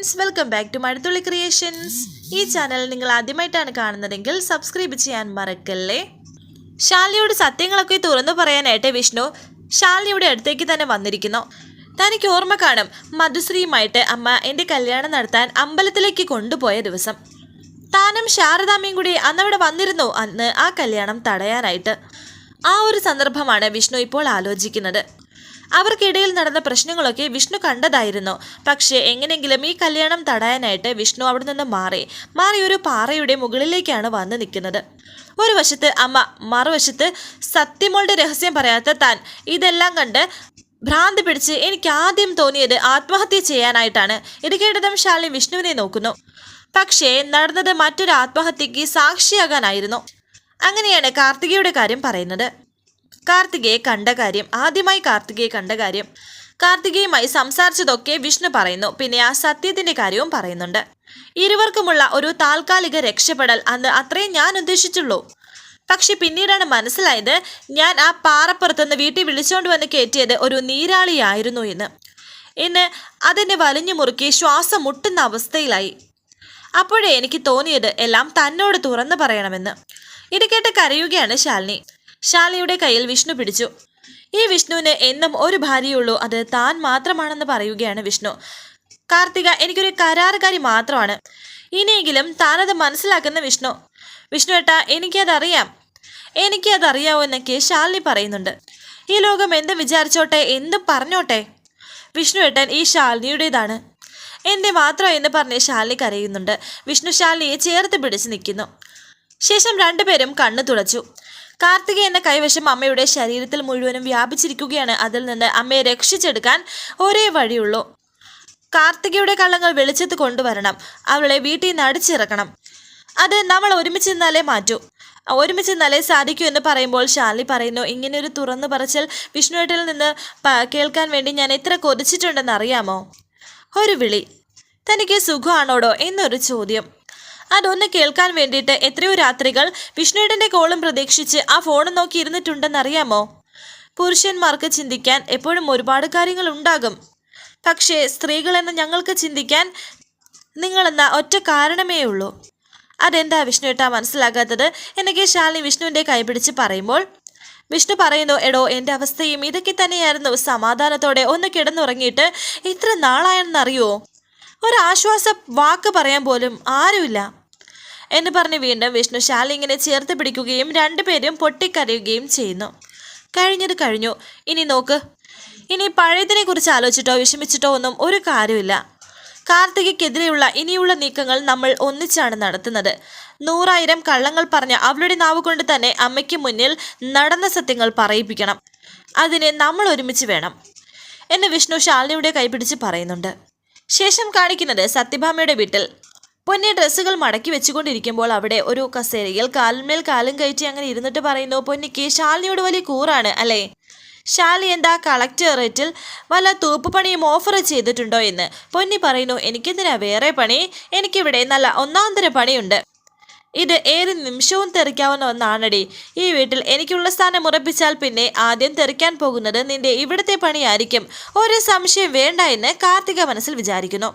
Friends welcome back to Mazhathulli creations ഈ channel നിങ്ങൾ ആദ്യമായിട്ടാണ് കാണുന്നതെങ്കിൽ സബ്സ്ക്രൈബ് ചെയ്യാൻ മറക്കല്ലേ? ശാലിയോട് സത്യങ്ങളൊക്കെ തുറന്നു പറയാനായിട്ട് വിഷ്ണു. ശാലിയുടെ അടുത്തേക്ക് തന്നെ വന്നിരിക്കുന്നു. തനിക്ക് ഓർമ്മ കാണും മധുശ്രീയുമായിട്ട് അമ്മ എന്റെ കല്യാണം നടത്താൻ അമ്പലത്തിലേക്ക് കൊണ്ടുപോയ ദിവസം. താനും ശാരദാമ്മയും കൂടി അന്നവിടെ വന്നിരുന്നു അന്ന് ആ കല്യാണം തടയാനായിട്ട്. ആ ഒരു സന്ദർഭമാണ് വിഷ്ണു ഇപ്പോൾ ആലോചിക്കുന്നത്. അവർക്കിടയിൽ നടന്ന പ്രശ്നങ്ങളൊക്കെ വിഷ്ണു കണ്ടതായിരുന്നു. പക്ഷേ എങ്ങനെങ്കിലും ഈ കല്യാണം തടയാനായിട്ട് വിഷ്ണു അവിടെ നിന്ന് മാറി. മാറി ഒരു പാറയുടെ മുകളിലേക്കാണ് വന്ന് നിൽക്കുന്നത്. ഒരു വശത്ത് അമ്മ മറുവശത്ത് സത്യമോളുടെ രഹസ്യം പറയാത്ത താൻ. ഇതെല്ലാം കണ്ട് ഭ്രാന്ത് പിടിച്ച് എനിക്ക് ആദ്യം തോന്നിയത് ആത്മഹത്യ ചെയ്യാനായിട്ടാണ്. ഇത് കേട്ടതും ശാലിനി വിഷ്ണുവിനെ നോക്കുന്നു. പക്ഷേ നടന്നത് മറ്റൊരു ആത്മഹത്യക്ക് സാക്ഷിയാകാനായിരുന്നു. അങ്ങനെയാണ് കാർത്തികയുടെ കാര്യം പറയുന്നത്. കാർത്തികയെ കണ്ട കാര്യം ആദ്യമായി കാർത്തികയെ കണ്ട കാര്യം കാർത്തികയുമായി സംസാരിച്ചതൊക്കെ വിഷ്ണു പറയുന്നു. പിന്നെ ആ സത്യത്തിന്റെ കാര്യവും പറയുന്നുണ്ട്. ഇരുവർക്കുമുള്ള ഒരു താൽക്കാലിക രക്ഷപ്പെടൽ അന്ന് അത്രയും ഞാൻ ഉദ്ദേശിച്ചുള്ളൂ. പക്ഷെ പിന്നീടാണ് മനസ്സിലായത് ഞാൻ ആ പാറപ്പുറത്തുനിന്ന് വീട്ടിൽ വിളിച്ചുകൊണ്ട് വന്ന് കയറ്റിയത് ഒരു നീരാളിയായിരുന്നു എന്ന്. ഇന്ന് അതിനെ വലിഞ്ഞു മുറുക്കി ശ്വാസം മുട്ടുന്ന അവസ്ഥയിലായി. അപ്പോഴേ എനിക്ക് തോന്നിയത് എല്ലാം തന്നോട് തുറന്നു പറയണമെന്ന്. ഇത് കേട്ട് കരയുകയാണ് ശാലിനി. ശാലിനിയുടെ കയ്യിൽ വിഷ്ണു പിടിച്ചു. ഈ വിഷ്ണുവിന് എന്നും ഒരു ഭാര്യയുള്ളൂ. അത് താൻ മാത്രമാണെന്ന് പറയുകയാണ് വിഷ്ണു. കാർത്തിക എനിക്കൊരു കരാറുകാരി മാത്രമാണ്. ഇനിയെങ്കിലും താനത് മനസ്സിലാക്കുന്ന വിഷ്ണു. വിഷ്ണു ഏട്ടാ എനിക്കതറിയാം. എനിക്കതറിയാവോ എന്നൊക്കെ ശാലിനി പറയുന്നുണ്ട്. ഈ ലോകം എന്ത് വിചാരിച്ചോട്ടെ എന്ത് പറഞ്ഞോട്ടെ? വിഷ്ണു ഏട്ടൻ ഈ ശാലിനിയുടേതാണ്. എന്റെ മാത്രം എന്ന് പറഞ്ഞ് ശാലിനി കരയുന്നുണ്ട്. വിഷ്ണു ശാലിനിയെ ചേർത്ത് പിടിച്ച് നിൽക്കുന്നു. ശേഷം രണ്ടുപേരും കണ്ണു തുടച്ചു. കാർത്തിക എന്ന കൈവശം അമ്മയുടെ ശരീരത്തിൽ മുഴുവനും വ്യാപിച്ചിരിക്കുകയാണ്. അതിൽ നിന്ന് അമ്മയെ രക്ഷിച്ചെടുക്കാൻ ഒരേ വഴിയുള്ളൂ. കാർത്തികയുടെ കള്ളങ്ങൾ വെളിച്ചത്ത് കൊണ്ടുവരണം. അവളെ വീട്ടിൽ നിന്ന് അടിച്ചിറക്കണം. അത് നമ്മൾ ഒരുമിച്ച് നിന്നാലേ മാറ്റൂ. ഒരുമിച്ച് നിന്നാലേ സാധിക്കൂ എന്ന് പറയുമ്പോൾ ശാലി പറയുന്നു ഇങ്ങനെ ഒരു തുറന്നു പറച്ചൽ വിഷ്ണുവേട്ടിൽ നിന്ന് കേൾക്കാൻ വേണ്ടി ഞാൻ എത്ര കൊതിച്ചിട്ടുണ്ടെന്ന് അറിയാമോ? ഒരു വിളി. തനിക്ക് സുഖമാണോടോ? എന്നൊരു ചോദ്യം. അതൊന്ന് കേൾക്കാൻ വേണ്ടിയിട്ട് എത്രയോ രാത്രികൾ വിഷ്ണുവേട്ടന്റെ കോളും പ്രതീക്ഷിച്ച് ആ ഫോൺ നോക്കി ഇരുന്നിട്ടുണ്ടെന്നറിയാമോ? പുരുഷന്മാർക്ക് ചിന്തിക്കാൻ എപ്പോഴും ഒരുപാട് കാര്യങ്ങൾ ഉണ്ടാകും. പക്ഷേ സ്ത്രീകളെന്ന് ഞങ്ങൾക്ക് ചിന്തിക്കാൻ നിങ്ങളെന്ന ഒറ്റ കാരണമേ ഉള്ളൂ. അതെന്താ വിഷ്ണുവേട്ടാ മനസ്സിലാകാത്തത്? എന്നൊക്കെ ശാലിനി വിഷ്ണുവിന്റെ കൈപിടിച്ച് പറയുമ്പോൾ വിഷ്ണു പറയുന്നു എടോ എന്റെ അവസ്ഥയും ഇതൊക്കെ തന്നെയായിരുന്നു. സമാധാനത്തോടെ ഒന്ന് കിടന്നുറങ്ങിയിട്ട് ഇത്ര നാളായെന്നറിയോ? ഒരാശ്വാസ വാക്ക് പറയാൻ പോലും ആരുമില്ല. എന്ന് പറഞ്ഞ് വീണ്ടും വിഷ്ണു ശാലി ഇങ്ങനെ ചേർത്ത് പിടിക്കുകയും രണ്ടുപേരും പൊട്ടിക്കരയുകയും ചെയ്യുന്നു. കഴിഞ്ഞത് കഴിഞ്ഞു. ഇനി നോക്ക്. ഇനി പഴയതിനെ കുറിച്ച് ആലോചിച്ചിട്ടോ വിഷമിച്ചിട്ടോ ഒന്നും ഒരു കാര്യമില്ല കാർത്തികയ്ക്കെതിരെയുള്ള ഇനിയുള്ള നീക്കങ്ങൾ നമ്മൾ ഒന്നിച്ചാണ് നടത്തുന്നത്. നൂറായിരം കള്ളങ്ങൾ പറഞ്ഞ അവളുടെ നാവ് കൊണ്ട് തന്നെ അമ്മയ്ക്ക് മുന്നിൽ നടന്ന സത്യങ്ങൾ പറയിപ്പിക്കണം. അതിനെ നമ്മൾ ഒരുമിച്ച് വേണം എന്ന് വിഷ്ണു ശാലിനിയുടെ കൈപിടിച്ച് പറയുന്നുണ്ട്. ശേഷം കാണിക്കുന്നത് സത്യഭാമയുടെ വീട്ടിൽ പൊന്നെ ഡ്രസ്സുകൾ മടക്കി വെച്ചുകൊണ്ടിരിക്കുമ്പോൾ അവിടെ ഒരു കസേരയിൽ കാലിന്മേൽ കാലും കയറ്റി അങ്ങനെ ഇരുന്നിട്ട് പറയുന്നു പൊന്നിക്ക് ശാലിനിയോട് വലിയ കൂറാണ് അല്ലേ? ശാലി എന്താ കളക്ടറേറ്റിൽ വല്ല തൂപ്പുപണിയും ഓഫർ ചെയ്തിട്ടുണ്ടോ എന്ന്? പൊന്നി പറയുന്നു എനിക്കെന്തിനാ വേറെ പണി? എനിക്കിവിടെ നല്ല ഒന്നാന്തര പണിയുണ്ട്. ഇത് ഏത് നിമിഷവും തെറിക്കാവുന്ന ഒന്നാണടി. ഈ വീട്ടിൽ എനിക്കുള്ള സ്ഥാനം ഉറപ്പിച്ചാൽ പിന്നെ ആദ്യം തെറിക്കാൻ പോകുന്നത് നിന്റെ ഇവിടുത്തെ പണിയായിരിക്കും. ഒരു സംശയം വേണ്ട എന്ന് കാർത്തിക മനസ്സിൽ വിചാരിക്കുന്നു.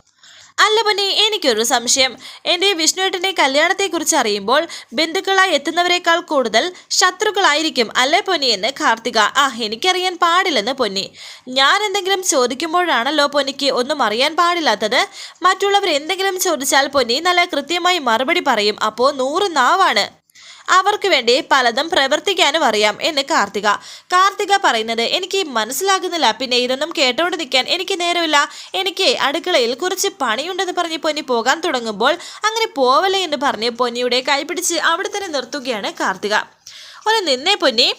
അല്ല പൊന്നെ എനിക്കൊരു സംശയം. എന്റെ വിഷ്ണുവേട്ടന്റെ കല്യാണത്തെക്കുറിച്ച് അറിയുമ്പോൾ ബന്ധുക്കളായി എത്തുന്നവരെക്കാൾ കൂടുതൽ ശത്രുക്കളായിരിക്കും അല്ലേ പൊന്നി എന്ന് കാർത്തിക. ആ എനിക്കറിയാൻ പാടില്ലെന്ന് പൊന്നി. ഞാൻ എന്തെങ്കിലും ചോദിക്കുമ്പോഴാണല്ലോ പൊന്നിക്ക് ഒന്നും അറിയാൻ പാടില്ലാത്തത്. മറ്റുള്ളവർ എന്തെങ്കിലും ചോദിച്ചാൽ പൊന്നി നല്ല കൃത്യമായി മറുപടി പറയും. അപ്പോൾ നൂറ് നാവാണ്. അവർക്ക് വേണ്ടി പലതും പ്രവർത്തിക്കാനും അറിയാം എന്ന് കാർത്തിക. കാർത്തിക പറയുന്നത് എനിക്ക് മനസ്സിലാകുന്നില്ല. പിന്നെ ഇതൊന്നും കേട്ടോണ്ട് നിൽക്കാൻ എനിക്ക് നേരമില്ല. എനിക്ക് അടുക്കളയിൽ കുറച്ച് പണിയുണ്ടെന്ന് പറഞ്ഞ് പൊന്നി പോകാൻ തുടങ്ങുമ്പോൾ അങ്ങനെ പോവല്ലേ എന്ന് പറഞ്ഞ് പൊന്നിയുടെ കൈപിടിച്ച് അവിടെ തന്നെ നിർത്തുകയാണ് കാർത്തിക. ഒന്ന് നിന്നേ പൊന്നി.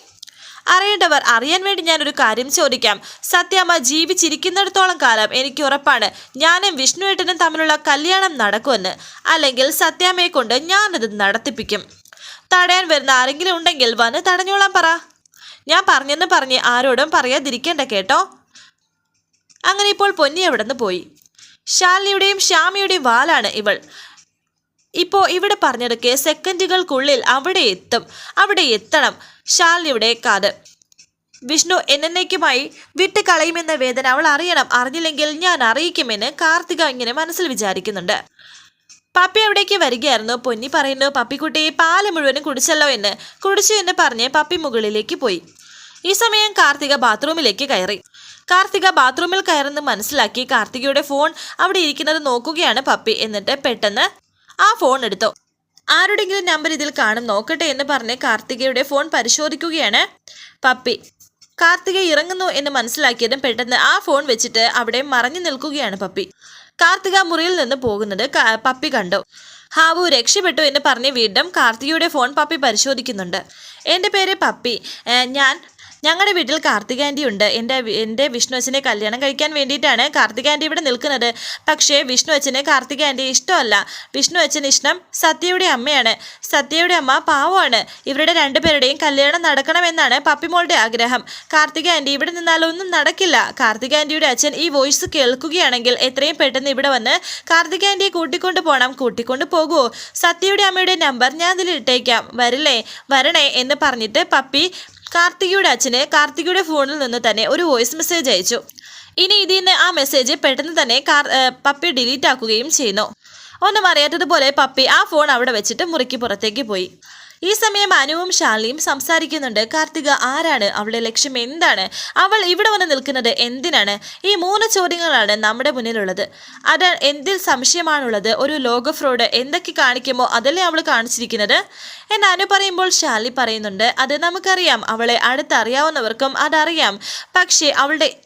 അറിയേണ്ടവർ അറിയാൻ വേണ്ടി ഞാനൊരു കാര്യം ചോദിക്കാം. സത്യാമ്മ ജീവിച്ചിരിക്കുന്നിടത്തോളം കാലം എനിക്ക് ഉറപ്പാണ്. ഞാനും വിഷ്ണുവേട്ടനും തമ്മിലുള്ള കല്യാണം നടക്കുമെന്ന്. അല്ലെങ്കിൽ സത്യാമ്മയെ കൊണ്ട് ഞാനത് നടത്തിപ്പിക്കും. തടയാൻ വരുന്ന ആരെങ്കിലും ഉണ്ടെങ്കിൽ വന്ന് തടഞ്ഞോളാൻ പറ. ഞാൻ പറഞ്ഞെന്ന് പറഞ്ഞ് ആരോടും പറയാതിരിക്കേണ്ട കേട്ടോ. അങ്ങനെ ഇപ്പോൾ പൊന്നി അവിടെ പോയി. ശാലിനിയുടെയും ശ്യാമിയുടെയും വാലാണ് ഇവൾ. ഇപ്പോൾ ഇവിടെ പറഞ്ഞെടുക്കെ സെക്കൻഡുകൾക്കുള്ളിൽ അവിടെ എത്തും. അവിടെ എത്തണം ശാലിനിയുടെ കാത്. വിഷ്ണു എന്നേക്കുമായി വിട്ട് കളയുമെന്ന വേദന അവൾ അറിയണം. അറിഞ്ഞില്ലെങ്കിൽ ഞാൻ അറിയിക്കുമെന്ന് കാർത്തിക ഇങ്ങനെ മനസ്സിൽ വിചാരിക്കുന്നുണ്ട്. പപ്പി അവിടേക്ക് വരികയായിരുന്നു. പൊന്നി പറയുന്നു പപ്പിക്കുട്ടി പാൽ മുഴുവനും കുടിച്ചല്ലോ എന്ന്. കുടിച്ചു എന്ന് പറഞ്ഞ് പപ്പി മുകളിലേക്ക് പോയി. ഈ സമയം കാർത്തിക ബാത്റൂമിലേക്ക് കയറി. കാർത്തിക ബാത്റൂമിൽ കയറുന്ന മനസ്സിലാക്കി കാർത്തികയുടെ ഫോൺ അവിടെ ഇരിക്കുന്നത് നോക്കുകയാണ് പപ്പി. എന്നിട്ട് പെട്ടെന്ന് ആ ഫോൺ എടുത്തു. ആരുടെങ്കിലും നമ്പർ ഇതിൽ കാണും നോക്കട്ടെ എന്ന് പറഞ്ഞ് കാർത്തികയുടെ ഫോൺ പരിശോധിക്കുകയാണ് പപ്പി. കാർത്തിക ഇറങ്ങുന്നു എന്ന് മനസ്സിലാക്കിയതും പെട്ടെന്ന് ആ ഫോൺ വെച്ചിട്ട് അവിടെ മറഞ്ഞു നിൽക്കുകയാണ് പപ്പി. കാർത്തിക മുറിയിൽ നിന്ന് പോകുന്നത് പപ്പി കണ്ടു. ഹാവു രക്ഷപ്പെട്ടു എന്ന് പറഞ്ഞ് വീണ്ടും കാർത്തികയുടെ ഫോൺ പപ്പി പരിശോധിക്കുന്നുണ്ട്. എന്റെ പേര് പപ്പി. ഞാൻ ഞങ്ങളുടെ വീട്ടിൽ കാർത്തിക ആന്റി ഉണ്ട്. എന്റെ എന്റെ വിഷ്ണു അച്ഛനെ കല്യാണം കഴിക്കാൻ വേണ്ടിയിട്ടാണ് കാർത്തിക ആന്റി ഇവിടെ നിൽക്കുന്നത്. പക്ഷേ വിഷ്ണു അച്ഛന് കാർത്തിക ആന്റി ഇഷ്ടമല്ല. വിഷ്ണു അച്ഛന് ഇഷ്ടം സത്യയുടെ അമ്മയാണ്. സത്യയുടെ അമ്മ പാവമാണ്. ഇവരുടെ രണ്ടുപേരുടെയും കല്യാണം നടക്കണമെന്നാണ് പപ്പിമോളുടെ ആഗ്രഹം. കാർത്തിക ആന്റി ഇവിടെ നിന്നാൽ ഒന്നും നടക്കില്ല. കാർത്തിക ആന്റിയുടെ അച്ഛൻ ഈ വോയിസ് കേൾക്കുകയാണെങ്കിൽ എത്രയും പെട്ടെന്ന് ഇവിടെ വന്ന് കാർത്തിക ആന്റിയെ കൂട്ടിക്കൊണ്ട് പോകണം കൂട്ടിക്കൊണ്ട് പോകുമോ സത്യയുടെ അമ്മയുടെ നമ്പർ ഞാൻ അതിൽ ഇട്ടേക്കാം. വരില്ലേ? വരണേ എന്ന് പറഞ്ഞിട്ട് പപ്പി കാർത്തികയുടെ അച്ഛന് കാർത്തികയുടെ ഫോണിൽ നിന്ന് തന്നെ ഒരു വോയിസ് മെസ്സേജ് അയച്ചു. ഇനി ഇതിൽ നിന്ന് ആ മെസ്സേജ് പെട്ടെന്ന് തന്നെ പപ്പി ഡിലീറ്റ് ആക്കുകയും ചെയ്യുന്നു. ഒന്നും അറിയാത്തതുപോലെ പപ്പി ആ ഫോൺ അവിടെ വെച്ചിട്ട് മുറിക്ക് പുറത്തേക്ക് പോയി. ഈ സമയം അനുവും ശാലിയും സംസാരിക്കുന്നുണ്ട്. കാർത്തിക ആരാണ്? അവളുടെ ലക്ഷ്യം എന്താണ്? അവൾ ഇവിടെ വന്ന് നിൽക്കുന്നത് എന്തിനാണ്? ഈ മൂന്ന് ചോദ്യങ്ങളാണ് നമ്മുടെ മുന്നിലുള്ളത്. അത് എന്തിൽ സംശയമാണുള്ളത്? ഒരു ലോക ഫ്രോഡ് എന്തൊക്കെ കാണിക്കുമോ അതല്ലേ അവൾ കാണിച്ചിരിക്കുന്നത്? എന്ന് അനു പറയുമ്പോൾ ഷാലി പറയുന്നുണ്ട്. അത് നമുക്കറിയാം. അവളെ അടുത്തറിയാവുന്നവർക്കും അതറിയാം. പക്ഷേ അവളുടെ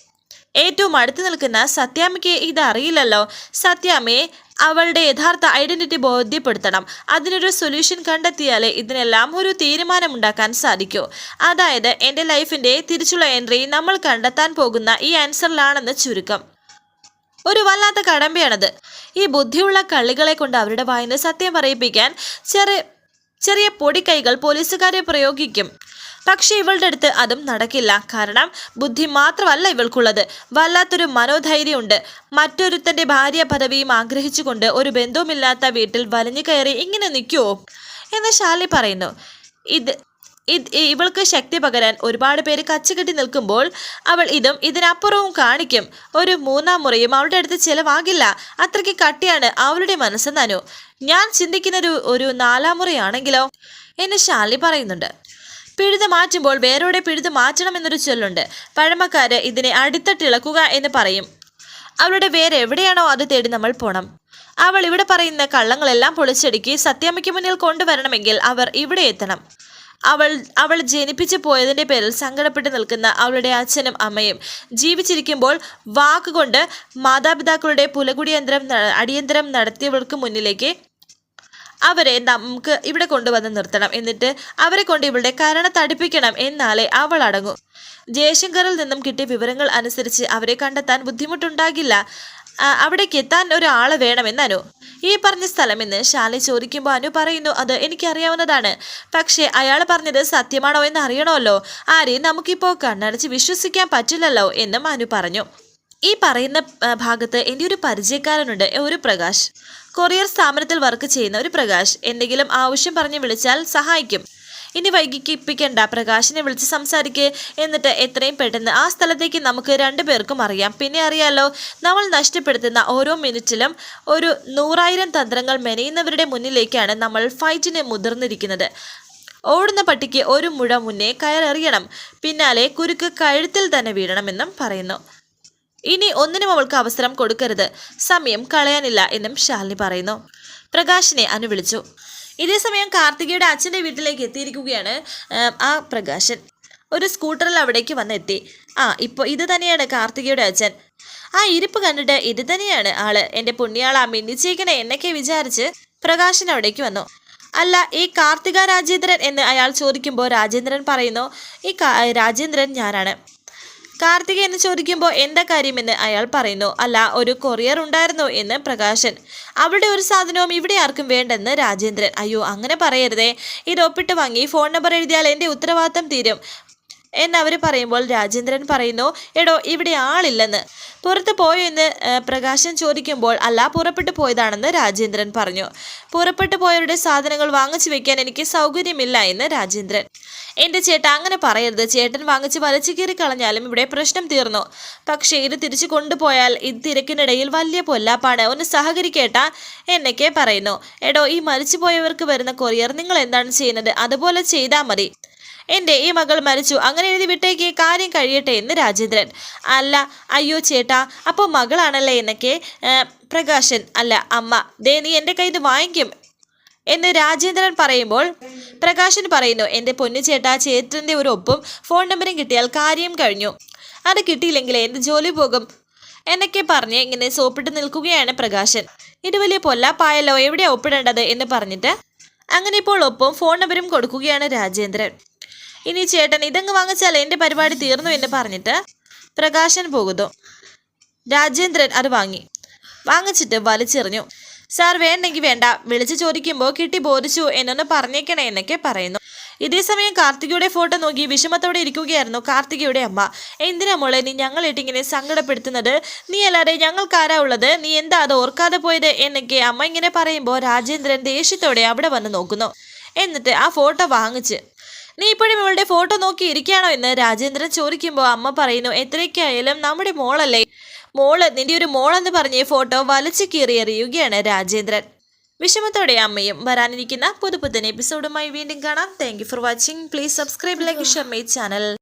ഏറ്റവും അടുത്ത് നിൽക്കുന്ന സത്യാമ്മയ്ക്ക് ഇതറിയില്ലല്ലോ. സത്യാമ്മയെ അവളുടെ യഥാർത്ഥ ഐഡന്റിറ്റി ബോധ്യപ്പെടുത്തണം. അതിനൊരു സൊല്യൂഷൻ കണ്ടെത്തിയാലേ ഇതിനെല്ലാം ഒരു തീരുമാനമുണ്ടാക്കാൻ സാധിക്കൂ. അതായത് എന്റെ ലൈഫിന്റെ തിരിച്ചുള്ള എൻട്രി നമ്മൾ കണ്ടെത്താൻ പോകുന്ന ഈ ആൻസറിലാണെന്ന് ചുരുക്കം. ഒരു വല്ലാത്ത കടമ്പയാണത്. ഈ ബുദ്ധിയുള്ള കള്ളികളെ കൊണ്ട് അവരുടെ വായന സത്യം പറയിപ്പിക്കാൻ ചെറിയ ചെറിയ പൊടിക്കൈകൾ പോലീസുകാരെ പ്രയോഗിക്കും. പക്ഷെ ഇവളുടെ അടുത്ത് അതും നടക്കില്ല. കാരണം ബുദ്ധി മാത്രമല്ല ഇവൾക്കുള്ളത്. വല്ലാത്തൊരു മനോധൈര്യമുണ്ട്. മറ്റൊരുത്തന്റെ ഭാര്യ പദവിയും ആഗ്രഹിച്ചുകൊണ്ട് ഒരു ബന്ധവുമില്ലാത്ത വീട്ടിൽ വലഞ്ഞു കയറി ഇങ്ങനെ നിൽക്കുവോ? എന്ന് ശാലി പറയുന്നു. ഇത് ഇവൾക്ക് ശക്തി പകരാൻ ഒരുപാട് പേര് കച്ചുകെട്ടി നിൽക്കുമ്പോൾ അവൾ ഇതും ഇതിനപ്പുറവും കാണിക്കും. ഒരു മൂന്നാം മുറയും അവളുടെ അടുത്ത് ചിലവാകില്ല. അത്രയ്ക്ക് കട്ടിയാണ് അവളുടെ മനസ്സ് നനു. ഞാൻ ചിന്തിക്കുന്നൊരു ഒരു നാലാം മുറയാണെങ്കിലോ? എന്ന് ശാലി പറയുന്നുണ്ട്. പിഴുത് മാറ്റുമ്പോൾ വേരോടെ പിഴുത് മാറ്റണം എന്നൊരു ചൊല്ലുണ്ട്. പഴമക്കാര് ഇതിനെ അടിത്തട്ടിളക്കുക എന്ന് പറയും. അവളുടെ വേര് എവിടെയാണോ അത് തേടി നമ്മൾ പോണം. അവൾ ഇവിടെ പറയുന്ന കള്ളങ്ങളെല്ലാം പൊളിച്ചടുക്കി സത്യാമ്മയ്ക്ക് മുന്നിൽ കൊണ്ടുവരണമെങ്കിൽ അവർ ഇവിടെ എത്തണം. അവൾ അവൾ ജനിപ്പിച്ചു പോയതിന്റെ പേരിൽ സങ്കടപ്പെട്ട് നിൽക്കുന്ന അവളുടെ അച്ഛനും അമ്മയും ജീവിച്ചിരിക്കുമ്പോൾ വാക്കുകൊണ്ട് മാതാപിതാക്കളുടെ പുലകുടി യന്ത്രം അടിയന്തരം നടത്തിയവൾക്ക് മുന്നിലേക്ക് അവരെ നമുക്ക് ഇവിടെ കൊണ്ടുവന്ന് നിർത്തണം. എന്നിട്ട് അവരെ കൊണ്ട് ഇവളുടെ കരണ തടിപ്പിക്കണം എന്നാലേ അവൾ അടങ്ങൂ. ജയശങ്കറിൽ നിന്നും കിട്ടിയ വിവരങ്ങൾ അനുസരിച്ച് അവരെ കണ്ടെത്താൻ ബുദ്ധിമുട്ടുണ്ടാകില്ല. അവിടേക്ക് എത്താൻ ഒരാളെ വേണമെന്നനു ഈ പറഞ്ഞ സ്ഥലമെന്ന് ശാലി ചോദിക്കുമ്പോൾ അനു പറയുന്നു അത് എനിക്കറിയാവുന്നതാണ്. പക്ഷേ അയാൾ പറഞ്ഞത് സത്യമാണോ എന്ന് അറിയണമല്ലോ. ആരെയും നമുക്കിപ്പോൾ കണ്ണടച്ച് വിശ്വസിക്കാൻ പറ്റില്ലല്ലോ എന്നും അനു പറഞ്ഞു. ഈ പറയുന്ന ഭാഗത്ത് എന്റെ ഒരു പരിചയക്കാരനുണ്ട് ഒരു പ്രകാശ്. കൊറിയർ സ്ഥാപനത്തിൽ വർക്ക് ചെയ്യുന്ന ഒരു പ്രകാശ് എന്തെങ്കിലും ആവശ്യം പറഞ്ഞ് വിളിച്ചാൽ സഹായിക്കും. ഇനി വൈകിപ്പിക്കണ്ട. പ്രകാശിനെ വിളിച്ച് സംസാരിക്ക് എന്നിട്ട് എത്രയും പെട്ടെന്ന് ആ സ്ഥലത്തേക്ക് നമുക്ക് രണ്ടുപേർക്കും അറിയാം. പിന്നെ അറിയാലോ നമ്മൾ നഷ്ടപ്പെടുത്തുന്ന ഓരോ മിനിറ്റിലും ഒരു നൂറായിരം തന്ത്രങ്ങൾ മെനയുന്നവരുടെ മുന്നിലേക്കാണ് നമ്മൾ ഫൈറ്റിനെ മുതിർന്നിരിക്കുന്നത്. ഓടുന്ന പട്ടിക്ക് ഒരു മുഴ മുന്നേ കയറെറിയണം. പിന്നാലെ കുരുക്ക് കഴുത്തിൽ തന്നെ വീഴണമെന്നും പറയുന്നു. ഇനി ഒന്നിനും അവൾക്ക് അവസരം കൊടുക്കരുത്. സമയം കളയാനില്ല എന്നും ശാലിനി പറയുന്നു. പ്രകാശിനെ അനു വിളിച്ചു. ഇതേസമയം കാർത്തികയുടെ അച്ഛന്റെ വീട്ടിലേക്ക് എത്തിയിരിക്കുകയാണ് ആ, ആ പ്രകാശൻ. ഒരു സ്കൂട്ടറിൽ അവിടേക്ക് വന്നെത്തി. ആ ഇപ്പോൾ ഇത് തന്നെയാണ് കാർത്തികയുടെ അച്ഛൻ. ആ ഇരിപ്പ് കണ്ടിട്ട് ഇത് തന്നെയാണ് ആൾ. എന്റെ പുണ്യാളാ മിന്നിച്ചേക്കണേ എന്നൊക്കെ വിചാരിച്ച് പ്രകാശൻ അവിടേക്ക് വന്നു. അല്ല ഈ കാർത്തിക രാജേന്ദ്രൻ എന്ന് അയാൾ ചോദിക്കുമ്പോൾ രാജേന്ദ്രൻ പറയുന്നു ഈ രാജേന്ദ്രൻ ഞാനാണ്. കാർത്തിക എന്ന് ചോദിക്കുമ്പോൾ എന്താ കാര്യമെന്ന് അയാൾ പറയുന്നു. അല്ല ഒരു കൊറിയർ ഉണ്ടായിരുന്നു എന്ന് പ്രകാശൻ. അവിടെ ഒരു സാധനവും ഇവിടെ ആർക്കും വേണ്ടെന്ന് രാജേന്ദ്രൻ. അയ്യോ അങ്ങനെ പറയരുതേ. ഇത് ഒപ്പിട്ട് വാങ്ങി ഫോൺ നമ്പർ എഴുതിയാൽ എന്റെ ഉത്തരവാദിത്തം തീരും എന്നവർ പറയുമ്പോൾ രാജേന്ദ്രൻ പറയുന്നു എടോ ഇവിടെ ആളില്ലെന്ന്. പുറത്ത് പോയോ എന്ന് പ്രകാശൻ ചോദിക്കുമ്പോൾ അല്ല പുറപ്പെട്ടു പോയതാണെന്ന് രാജേന്ദ്രൻ പറഞ്ഞു. പുറപ്പെട്ടു പോയവരുടെ സാധനങ്ങൾ വാങ്ങിച്ചു വെക്കാൻ എനിക്ക് സൗകര്യമില്ല എന്ന് രാജേന്ദ്രൻ എന്റെ ചേട്ടാ അങ്ങനെ പറയരുത്. ചേട്ടൻ വാങ്ങിച്ച് വലിച്ചു കീറി കളഞ്ഞാലും ഇവിടെ പ്രശ്നം തീർന്നു. പക്ഷേ ഇത് തിരിച്ചു കൊണ്ടുപോയാൽ ഇത് തിരക്കിനിടയിൽ വലിയ പൊല്ലാപ്പാണ്. ഒന്ന് സഹകരിക്കേട്ടാ എന്നൊക്കെ പറയുന്നു. എടോ ഈ മരിച്ചുപോയവർക്ക് വരുന്ന കൊറിയർ നിങ്ങൾ എന്താണ് ചെയ്യുന്നത്? അതുപോലെ ചെയ്താൽ മതി. എന്റെ ഈ മകൾ മരിച്ചു. അങ്ങനെ എഴുതി വിട്ടേക്ക്. കാര്യം കഴിയട്ടെ എന്ന് രാജേന്ദ്രൻ. അല്ല അയ്യോ ചേട്ടാ അപ്പോൾ മകളാണല്ലേ എന്നൊക്കെ പ്രകാശൻ. അല്ല അമ്മ ദേ നീ എന്റെ കയ്യിൽ നിന്ന് വാങ്ങിക്കും. എന്ന് രാജേന്ദ്രൻ പറയുമ്പോൾ പ്രകാശൻ പറയുന്നു എന്റെ പൊന്നു ചേട്ടാ ചേട്ടന്റെ ഒരു ഒപ്പും ഫോൺ നമ്പറും കിട്ടിയാൽ കാര്യം കഴിഞ്ഞു. അത് കിട്ടിയില്ലെങ്കിൽ എന്ത് ജോലി പോകും? എന്നൊക്കെ പറഞ്ഞ് ഇങ്ങനെ സോപ്പിട്ട് നിൽക്കുകയാണ് പ്രകാശൻ. ഇത് വലിയ പൊല്ലാപ്പായല്ലോ എവിടെയാ ഒപ്പിടേണ്ടത്? എന്ന് പറഞ്ഞിട്ട് അങ്ങനെ ഇപ്പോൾ ഒപ്പം ഫോൺ നമ്പറും കൊടുക്കുകയാണ് രാജേന്ദ്രൻ. ഇനി ചേട്ടൻ ഇതങ്ങ് വാങ്ങിച്ചാൽ എന്റെ പരിപാടി തീർന്നു എന്ന് പറഞ്ഞിട്ട് പ്രകാശൻ പോകുന്നു. രാജേന്ദ്രൻ അത് വാങ്ങി. വാങ്ങിച്ചിട്ട് വലിച്ചെറിഞ്ഞു. സാർ വേണ്ടെങ്കിൽ വേണ്ട. വിളിച്ചു ചോദിക്കുമ്പോൾ കിട്ടി ബോധിച്ചു എന്നൊന്ന് പറഞ്ഞേക്കണേ എന്നൊക്കെ പറയുന്നു. ഇതേ സമയം കാർത്തികയുടെ ഫോട്ടോ നോക്കി വിഷമത്തോടെ ഇരിക്കുകയായിരുന്നു കാർത്തികയുടെ അമ്മ. എന്തിനാ മോളെ നീ ഞങ്ങളിട്ടിങ്ങനെ സങ്കടപ്പെടുത്തുന്നത്? നീ അല്ലാതെ ഞങ്ങൾക്കാരാ ഉള്ളത്? നീ എന്താ അത് ഓർക്കാതെ പോയത്? എന്നൊക്കെ അമ്മ ഇങ്ങനെ പറയുമ്പോൾ രാജേന്ദ്രൻ ദേഷ്യത്തോടെ അവിടെ വന്ന് നോക്കുന്നു. എന്നിട്ട് ആ ഫോട്ടോ വാങ്ങിച്ച് നീ ഇപ്പോഴും ഇവളുടെ ഫോട്ടോ നോക്കി ഇരിക്കുകയാണോ എന്ന് രാജേന്ദ്രൻ ചോദിക്കുമ്പോൾ അമ്മ പറയുന്നു എത്രയ്ക്കായാലും നമ്മുടെ മോളല്ലേ? മോൾ നിന്റെ ഒരു മോളെന്ന് പറഞ്ഞ് ഫോട്ടോ വലിച്ചു കീറിയെറിയുകയാണ് രാജേന്ദ്രൻ. വിഷമത്തോടെ അമ്മയും വരാനിരിക്കുന്ന പുതുപുത്തൻ എപ്പിസോഡുമായി വീണ്ടും കാണാം. Thank for watching please subscribe like share my channel